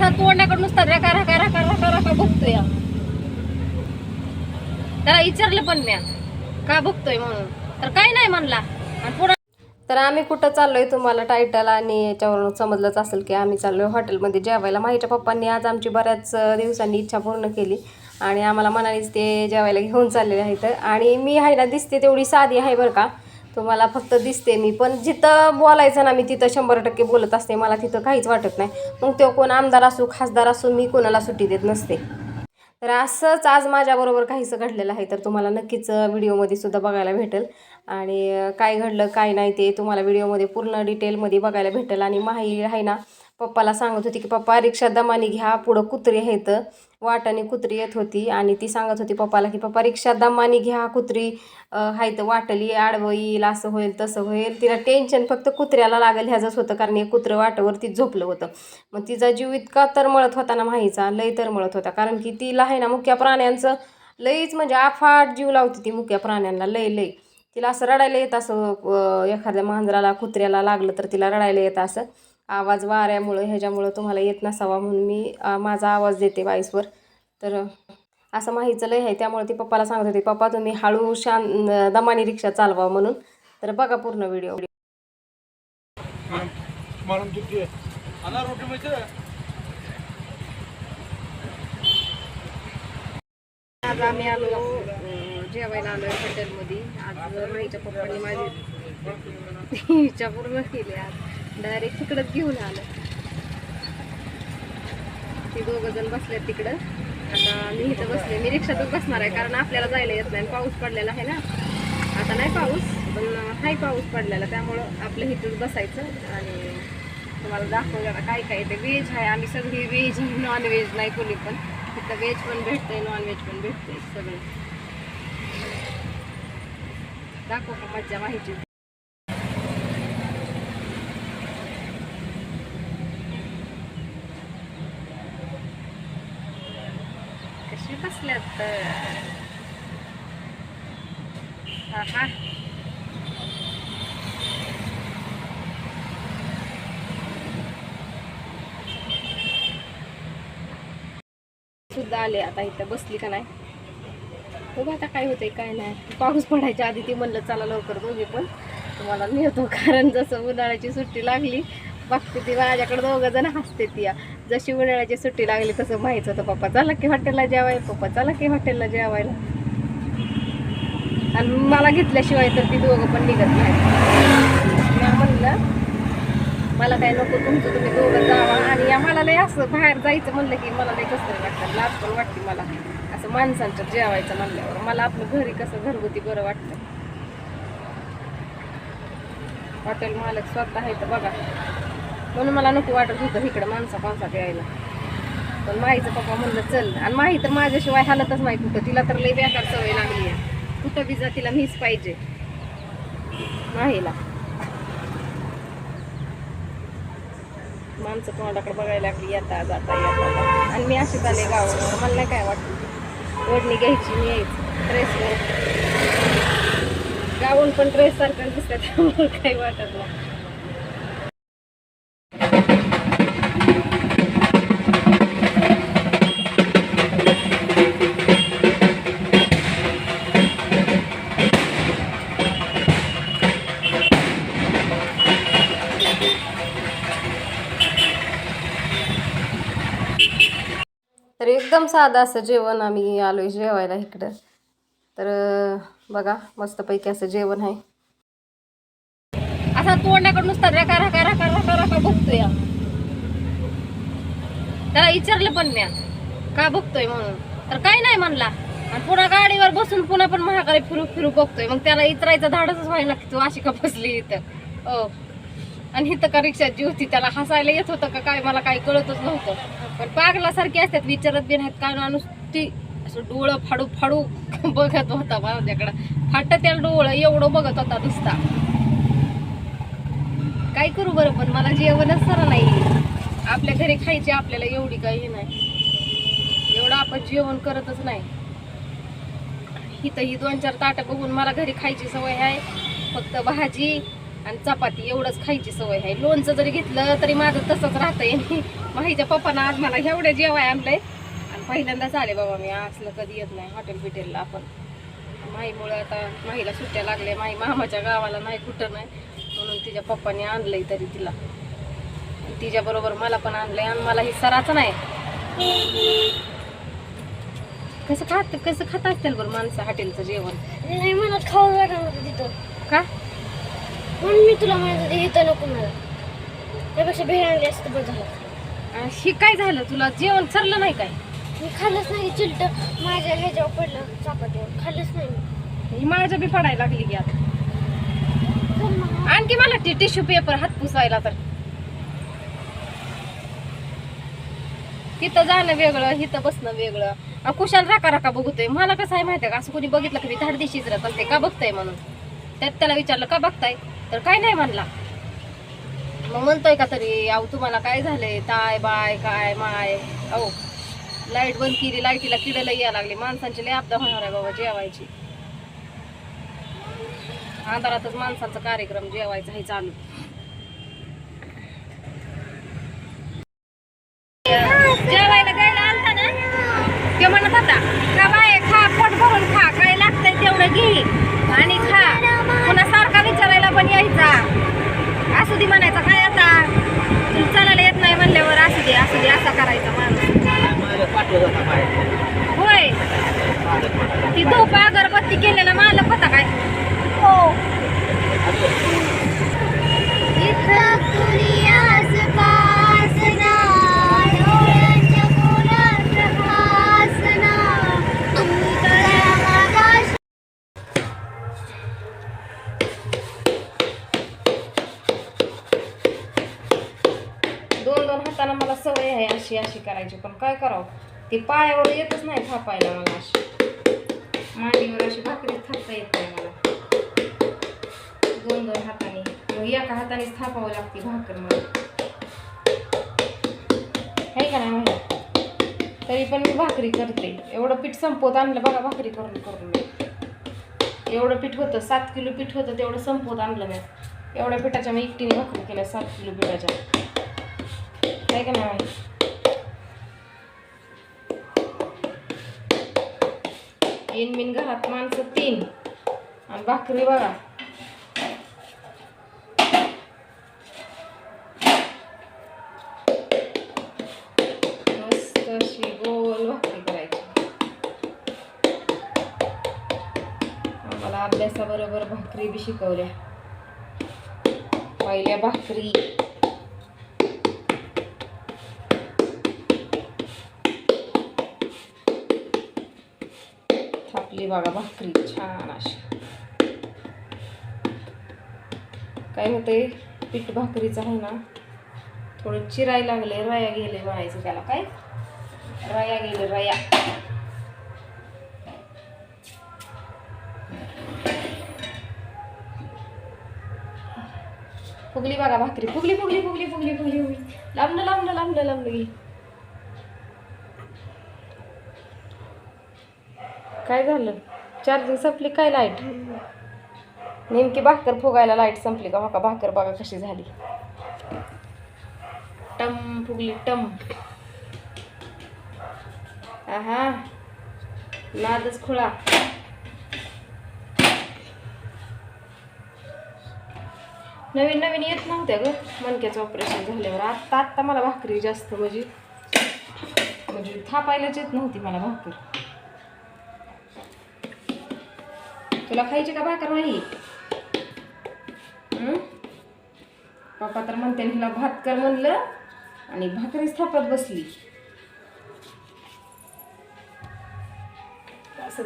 असा तोंडाकडून नुसता रका रका रका रका रका बघतोय त्याला विचारलं पण म्या का बघतोय म्हणून? तर काही नाही म्हणला. आणि पुढं तर आम्ही कुठं चाललोय तुम्हाला टायटल आणि याच्यावरून समजलंच असेल की आम्ही चाललोय हॉटेलमध्ये जेवायला. माहीच्या पप्पांनी आज आमची बऱ्याच दिवसांनी इच्छा पूर्ण केली आणि आम्हाला मनानेच ते जेवायला घेऊन चाललेले आहेत. आणि मी आहे ना दिसते तेवढी साधी आहे बरं का. तुम्हाला फक्त दिसते मी. पण जिथं बोलायचं ना मी तिथं शंभर टक्के बोलत असते. मला तिथं काहीच वाटत नाही. मग तो कोण आमदार असो खासदार असो मी कोणाला सुट्टी देत नसते. तर असंच आज माझ्याबरोबर काहीसं घडलेलं आहे तर तुम्हाला नक्कीच व्हिडिओमध्ये सुद्धा बघायला भेटेल. आणि काय घडलं काय नाही ते तुम्हाला व्हिडिओमध्ये पूर्ण डिटेलमध्ये बघायला भेटेल. आणि माही आहे ना पप्पाला सांगत होती की पप्पा रिक्षा दमानी घ्या पुढं कुत्री आहेत. वाटाने कुत्री येत होती आणि ती सांगत होती पप्पाला की पप्पा रिक्षा दमानी घ्या कुत्री आहेत वाटली आडवं येईल असं होईल तसं होईल. तिला टेन्शन फक्त कुत्र्याला लागेल ह्याचंच होतं कारण हे कुत्रं वाटेवरती झोपलं होतं. मग तिचा जीव इतका तरमळत होता ना माहीचा लय तरमळत होता कारण की तिला आहे ना मुख्या प्राण्यांचं लईच म्हणजे आफाट जीव लावते ती मुख्या प्राण्यांना लय लय तिला असं रडायला येत असं एखाद्या मांजराला कुत्र्याला लागलं तर तिला रडायला येत असं. आवाज वाऱ्यामुळं ह्याच्यामुळं तुम्हाला येत नसावा म्हणून मी माझा आवाज देते वाईसवर तर असं माहीचं लय आहे त्यामुळे ती पप्पाला सांगत होती पप्पा तुम्ही हळू शान दमानी रिक्षा चालवा म्हणून. तर बघा पूर्ण व्हिडिओ. आज आम्ही आलो जेवायला आलोय हॉटेलमध्ये आज माईच्या पप्पांनी माझी इच्छा पूर्ण केली आज. डायरेक्ट तिकडंच घेऊन आलं. ती दोघं जण बसलेत तिकडं. आता मी इथं बसले. मी रिक्षातच बसणार आहे कारण आपल्याला जायला येत नाही. पाऊस पडलेला आहे ना. आता नाही पाऊस पण हाय पाऊस पडलेला. त्यामुळं आपलं इथंच बसायचं आणि तुम्हाला दाखवलं जरा काय काय ते व्हेज आहे. आम्ही सगळी व्हेज नॉन व्हेज नाही कोणी पण. तिथं व्हेज पण भेटते नॉन व्हेज पण भेटते सगळं. दाखव मज्जा माहिती कशी बसल्यात सुद्धा आले आता इथं बसली का नाही? बघा आता काय होतंय काय नाही. पाऊस पडायच्या आधी ती म्हणलं चला लवकर दोघे पण. तुम्हाला नेतो कारण जसं उन्हाळ्याची सुट्टी लागली बघते ती माझ्याकडे दोघं जण हसते ती. या. जशी उन्हाळ्याची सुट्टी लागली तसं माहिती होतं पप्पा चला की हॉटेलला जेवायला पप्पा चला की हॉटेलला जेवायला. आणि मला घेतल्याशिवाय तर ती दोघं पण निघत नाही मी म्हणलं मला काय नको तुमचं तुम्ही दोघं जावा. आणि आम्हाला लय असं बाहेर जायचं म्हणलं की मला लय कसं वाटतं लाज पण वाटते मला. असं माणसांच्या जेवायचं म्हणल्यावर मला आपलं घरी कसं घरगुती बरं वाटतं. हॉटेल मालक स्वतः आहे तर बघा. म्हणून मला नको वाटत होतं इकडं माणसा पावसात यायला पण माहीचं पप्पा म्हणलं चल. आणि माही तर माझ्याशिवाय हालतच माहीत होतं तिला तर लय बेकार सवय लागली आहे. कुठं बी जा तिला मीच पाहिजे. माहीला माणसं तोंडाकडे बघायला लागली येता जाता येता आणि मी अशीच आले गावावर मला नाही काय वाटत ओढणी घ्यायची मी यायची. ड्रेसवर गावून पण ड्रेस सारखं दिसतात त्यामुळे काही वाटत नाही. एकदम साधं असं जेवण आम्ही आलोय जेवायला इकडं. तर बघा मस्तपैकी असं जेवण आहे. असा तोंडाकडून नुसता रका रका रका रका रका बघतोय त्याला विचारलं पण म्या का बघतोय म्हणून? तर काही नाही म्हणला. आणि पुन्हा गाडीवर बसून पुन्हा पण महागारी फिरू फिरू बघतोय. मग त्याला इतरायचं धाडच व्हायला की तू अशी का बसली इथं? हो. आणि इथं का रिक्षात जी होती त्याला हसायला येत होतं का काय मला काही कळतच नव्हतं. पण पागलासारखी असतात विचारत बी नाहीत. काय नुसती ती असं डोळं फाडू फाडू बघत होता माझ्याकडं. फाट त्याला डोळं एवढं बघत होता नुसता. काय करू बरं पण मला जेवणच सर नाही. आपल्या घरी खायची आपल्याला एवढी काही नाही. एवढं आपण जेवण करतच नाही. इथं ही दोन चार ताटं बघून मला घरी खायची सवय आहे. फक्त भाजी आणि चपाती एवढंच खायची सवय आहे. लोणचं जरी घेतलं तरी माझं तसंच राहतंय. माहीच्या पप्पानं आज मला एवढे जेवाय आणलंय. आणि पहिल्यांदाच आले बाबा मी. असलं कधी येत नाही हॉटेल बिटेलला आपण. माईमुळे आता माहीला सुट्ट्या लागल्या. माई मामाच्या गावाला नाही कुठं नाही. म्हणून तिच्या पप्पाने आणलंय तरी तिला. तिच्या बरोबर मला पण आणलंय. आणि मला ही सराचं नाही. कसं खात कसं खात असतील बरं माणसं हॉटेलचं जेवण? नाही मला खाऊ का? म्हणून मी तुला म्हणत होते इथं नको मला. त्यापेक्षा भेळ आणली असतं बरं झालं. ही काय झालं? तुला जेवण सरलं नाही काय? मी खाल्लंच नाही चिलट. माझ्या ह्याच्यावर पडलं चपातीवर. खाल्लंच नाही मी. ही माझ्या बी पडायला लागली की आता. चल मग. आणखी मला टी टिश्यू पेपर हात पुसायला तर. तिथं जाणं वेगळं इथं बसणं वेगळं. कुशाल राका राका बघतोय. मला कसं आहे माहिती आहे का? असं कोणी बघितलं की मी धाडदिशीच राहत असते का बघताय म्हणून? त्यात त्याला विचारलं का बघताय? तर काय नाही म्हणला. मग म्हणतोय का तरी अहो तुम्हाला काय झालंय? ताय बाय काय माय? अहो लाइट बंद केली लाईटीला किडेला यायला लागली. माणसांची लय आपदा होणार आहे बाबा जेवायची. अंधारातच माणसांचा कार्यक्रम जेवायचा हे चालू. दोन मला सवय आहे अशी अशी करायची. पण काय करावं? ती पायावर येतच नाही थापायला मला अशी. मांडीवर अशी भाकरी थापता येत नाही मला. दोन दोन हाताने. मग एका हातानेच थापावं लागते भाकर मला. आहे का नाही माहिती? तरी पण मी भाकरी करते. एवढं पीठ संपवत आणलं बघा भाकरी करून करून मी. एवढं पीठ होतं सात किलो पीठ होतं तेवढं संपवत आणलं मी. एवढ्या पिठाच्या मी एकटीने भाकरी केल्या सात किलो पिठाच्या. आहे का नाही येन बिन घरात माणसं तीन. आणि भाकरी बघा. मस्त अशी गोल भाकरी करायची. आम्हाला अभ्यासाबरोबर भाकरी बी शिकवल्या. पहिल्या भाकरी. बघा भाकरी छान अशी काय होते पीठ भाकरीचं आहे ना थोडं चिराय लागले रया गेले म्हणायचं त्याला काय रया गेले रया फुगली बघा भाकरी फुगली फुगली फुगली फुगली फुगली फुगली लांबलं लांबलं लांबलं लांबलं गे काय झालं? चार्जिंग संपली काय लाइट नेमकी भाकर फुगायला लाइट संपली का? हो का? भाकर बघा कशी झाली. टम फुगली टम. आहा. नादच खुळा. नवीन नवीन येत नव्हत्या ग. मनक्याचं ऑपरेशन झाल्यावर. आत्ता आत्ता मला भाकरी जास्त म्हणजे म्हणजे थापायलाच येत नव्हती मला भाकरी. तुला खायची का भाकर नाही? पप्पा तर म्हणते हिला भात कर म्हणलं आणि भाकरी स्थापत बसली. असं